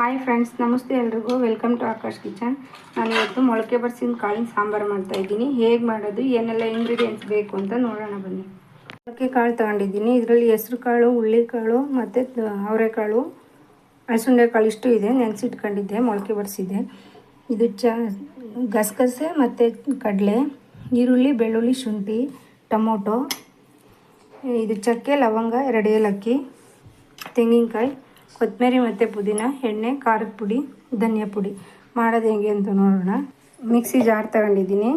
Hi friends ನಮಸ್ತೆ ಎಲ್ರಿಗೂ. Welcome to Akash kitchen ನಾನು ಇವತ್ತು ಮೊಳಕೆ ಬರ್ಸಿನ ಕಾಳಿನ ಸಾಂಬಾರು ಮಾಡ್ತಾ ಇದ್ದೀನಿ. ಹೇಗೆ ಮಾಡೋದು, ಏನೆಲ್ಲ ಇಂಗ್ರೀಡಿಯೆಂಟ್ಸ್ ಬೇಕು ಅಂತ ನೋಡೋಣ ಬನ್ನಿ. ಮೊಳಕೆ ಕಾಳು ತಗೊಂಡಿದ್ದೀನಿ. ಇದರಲ್ಲಿ ಹೆಸ್ರು ಕಾಳು ಹುಳ್ಳಿಕಾಳು ಮತ್ತು ಅವರೆಕಾಳು ಕಾಳು ಇಷ್ಟು ಇದೆ. ನೆನೆಸಿಟ್ಕೊಂಡಿದ್ದೆ, ಮೊಳಕೆ ಬರ್ಸಿದ್ದೆ. ಇದು ಚ, ಗಸಗಸೆ ಮತ್ತು ಕಡಲೆ, ಈರುಳ್ಳಿ, ಬೆಳ್ಳುಳ್ಳಿ, ಶುಂಠಿ, ಟೊಮೊಟೊ, ಇದು ಚಕ್ಕೆ, ಲವಂಗ, ಎರಡು ಏಲಕ್ಕಿ, ತೆಂಗಿನಕಾಯಿ ಕೊತ್ತಂಬರಿ ಮತ್ತು ಪುದೀನ, ಎಣ್ಣೆ, ಖಾರದ ಪುಡಿ, ಧನಿಯಾ ಪುಡಿ. ಮಾಡೋದು ಹೆಂಗೆ ಅಂತ ನೋಡೋಣ. ಮಿಕ್ಸಿ ಜಾರ್ ತಗೊಂಡಿದ್ದೀನಿ.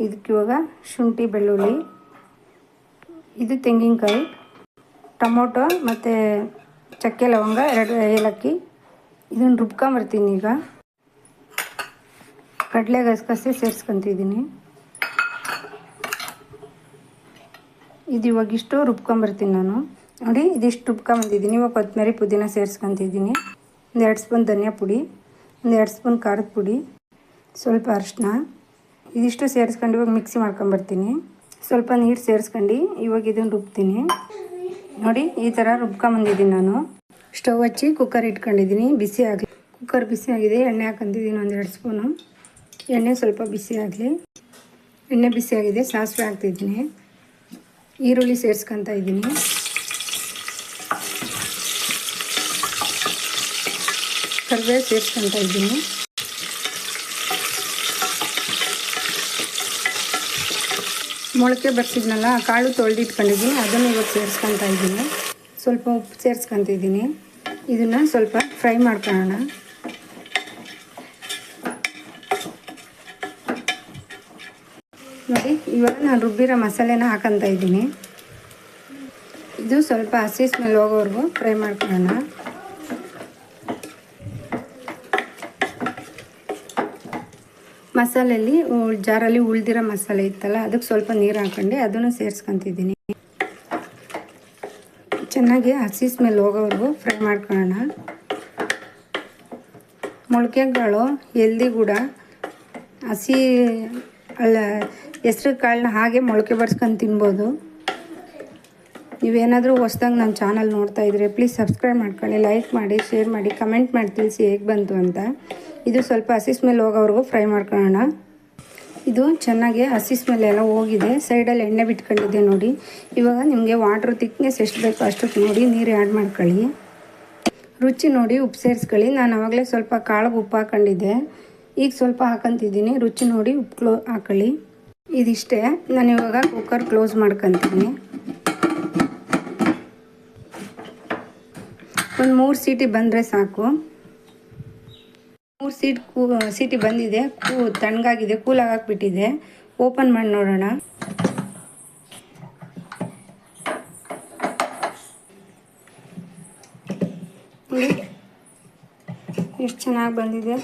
ಇದಕ್ಕೆ ಇವಾಗ ಶುಂಠಿ, ಬೆಳ್ಳುಳ್ಳಿ, ಇದು ತೆಂಗಿನಕಾಯಿ, ಟೊಮೊಟೊ ಮತ್ತು ಚಕ್ಕೆ ಲವಂಗ, ಎರಡು ಏಲಕ್ಕಿ. ಇದನ್ನು ರುಬ್ಕೊಂಬರ್ತೀನಿ ಈಗ. ಕಡಲೆ ಗಸಗಸೆ ಸೇರಿಸ್ಕೊತಿದ್ದೀನಿ. ಇದು ಇವಾಗ ಇಷ್ಟು ರುಬ್ಕೊಂಬರ್ತೀನಿ ನಾನು. ನೋಡಿ, ಇದಿಷ್ಟು ರುಬ್ಕೊಂಬಂದಿದ್ದೀನಿ ಇವಾಗ ಕೊತ್ತಂಬರಿ ಪುದೀನ ಸೇರಿಸ್ಕೊತಿದ್ದೀನಿ. ಒಂದು ಎರಡು ಸ್ಪೂನ್ ಧನಿಯಾ ಪುಡಿ, ಒಂದು ಎರಡು ಸ್ಪೂನ್ ಖಾರದ ಪುಡಿ, ಸ್ವಲ್ಪ ಅರಿಶಿನ. ಇದಿಷ್ಟು ಸೇರಿಸ್ಕೊಂಡು ಇವಾಗ ಮಿಕ್ಸಿ ಮಾಡ್ಕೊಂಬರ್ತೀನಿ ಸ್ವಲ್ಪ ನೀರು ಸೇರಿಸ್ಕೊಂಡು ಇವಾಗ ಇದನ್ನು ರುಬ್ತೀನಿ. ನೋಡಿ, ಈ ಥರ ರುಬ್ಕೊಂಬಂದಿದ್ದೀನಿ ನಾನು. ಸ್ಟವ್ ಹಚ್ಚಿ ಕುಕ್ಕರ್ ಇಟ್ಕೊಂಡಿದ್ದೀನಿ. ಬಿಸಿ ಆಗಲಿ. ಕುಕ್ಕರ್ ಬಿಸಿ ಆಗಿದೆ. ಎಣ್ಣೆ ಹಾಕೊಂಡಿದ್ದೀನಿ ಒಂದು ಎರಡು ಸ್ಪೂನು. ಎಣ್ಣೆ ಸ್ವಲ್ಪ ಬಿಸಿ ಆಗಲಿ. ಎಣ್ಣೆ ಬಿಸಿ ಆಗಿದೆ. ಸಾಸಿವೆ ಹಾಕ್ತಿದ್ದೀನಿ. ಈರುಳ್ಳಿ ಸೇರಿಸ್ಕೊತ ಇದ್ದೀನಿ. ಕರಿಬೇವು ಸೇರಿಸ್ಕೊಂತ ಇದ್ದೀನಿ. ಮೊಳಕೆ ಬರ್ಸಿದ್ನಲ್ಲ ಕಾಳು ತೊಳೆದಿಟ್ಕೊಂಡಿದ್ದೀನಿ, ಅದನ್ನು ಇವಾಗ ಸೇರಿಸ್ಕೊತ ಇದ್ದೀನಿ. ಸ್ವಲ್ಪ ಉಪ್ಪು ಸೇರಿಸ್ಕೊತಿದ್ದೀನಿ ಇದನ್ನು ಸ್ವಲ್ಪ ಫ್ರೈ ಮಾಡ್ಕೊಳ್ಳೋಣ. ನೋಡಿ, ಇವಾಗ ನಾನು ರುಬ್ಬಿರೋ ಮಸಾಲೆನ ಹಾಕೊಂತ ಇದ್ದೀನಿ. ಇದು ಸ್ವಲ್ಪ ಹಸಿ ಸ್ಮೆಲ್ ಹೋಗೋವರೆಗೂ ಫ್ರೈ ಮಾಡ್ಕೊಳ್ಳೋಣ. ಮಸಾಲೆಯಲ್ಲಿ ಜಾರಲ್ಲಿ ಉಳ್ದಿರೋ ಮಸಾಲೆ ಇತ್ತಲ್ಲ, ಅದಕ್ಕೆ ಸ್ವಲ್ಪ ನೀರು ಹಾಕೊಂಡೆ, ಅದನ್ನು ಸೇರಿಸ್ಕೊತಿದ್ದೀನಿ. ಚೆನ್ನಾಗಿ ಹಸಿ ಸ್ಮೆಲ್ ಹೋಗೋವರೆಗೂ ಫ್ರೈ ಮಾಡ್ಕೊಳ್ಳೋಣ. ಮೊಳಕೆಗಳು ಎಲ್ದಿ ಕೂಡ, ಹಸಿ, ಅಲ್ಲ, ಹೆಸ್ರು ಕಾಳನ್ನ ಹಾಗೆ ಮೊಳಕೆ ಬರ್ಸ್ಕೊಂಡು ತಿನ್ಬೋದು. ನೀವೇನಾದರೂ ಹೊಸ್ದಂಗೆ ನನ್ನ ಚಾನಲ್ ನೋಡ್ತಾ ಇದ್ರೆ ಪ್ಲೀಸ್ ಸಬ್ಸ್ಕ್ರೈಬ್ ಮಾಡ್ಕೊಳ್ಳಿ ಲೈಕ್ ಮಾಡಿ ಶೇರ್ ಮಾಡಿ ಕಮೆಂಟ್ ಮಾಡಿ ತಿಳಿಸಿ ಹೇಗೆ ಬಂತು ಅಂತ. ಇದು ಸ್ವಲ್ಪ ಹಸಿ ಸ್ಮೆಲ್ ಹೋಗೋವರೆಗೂ ಫ್ರೈ ಮಾಡ್ಕೊಳ್ಳೋಣ. ಇದು ಚೆನ್ನಾಗಿ ಹಸಿ ಸ್ಮೆಲ್ ಎಲ್ಲ ಹೋಗಿದೆ ಸೈಡಲ್ಲಿ ಎಣ್ಣೆ ಬಿಟ್ಕೊಂಡಿದ್ದೆ ನೋಡಿ. ಇವಾಗ ನಿಮಗೆ ವಾಟ್ರ್ ತಿಕ್ನೆಸ್ ಎಷ್ಟು ಬೇಕೋ ಅಷ್ಟಕ್ಕೆ ನೋಡಿ ನೀರು ಆ್ಯಡ್ ಮಾಡ್ಕೊಳ್ಳಿ. ರುಚಿ ನೋಡಿ ಉಪ್ಪು ಸೇರಿಸ್ಕೊಳ್ಳಿ. ನಾನು ಆವಾಗಲೇ ಸ್ವಲ್ಪ ಕಾಳಿಗೆ ಉಪ್ಪು ಹಾಕೊಂಡಿದ್ದೆ. ಈಗ ಸ್ವಲ್ಪ ಹಾಕೊಂತಿದ್ದೀನಿ. ರುಚಿ ನೋಡಿ ಉಪ್ಪು ಕ್ಲೋ ಹಾಕೊಳ್ಳಿ. ಇದಿಷ್ಟೇ. ನಾನು ಇವಾಗ ಕುಕ್ಕರ್ ಕ್ಲೋಸ್ ಮಾಡ್ಕೊತೀನಿ. ಒಂದು ಮೂರು ಸೀಟಿ ಬಂದರೆ ಸಾಕು. ಮೂರು ಸೀಟ್ ಕೂ, ಸೀಟಿ ಬಂದಿದೆ. ಕೂ ತಣ್ಣಗಾಗಿದೆ ಕೂಲಾಗಿ ಹಾಕ್ಬಿಟ್ಟಿದೆ ಓಪನ್ ಮಾಡಿ ನೋಡೋಣ. ಎಷ್ಟು ಚೆನ್ನಾಗಿ ಬಂದಿದೆ.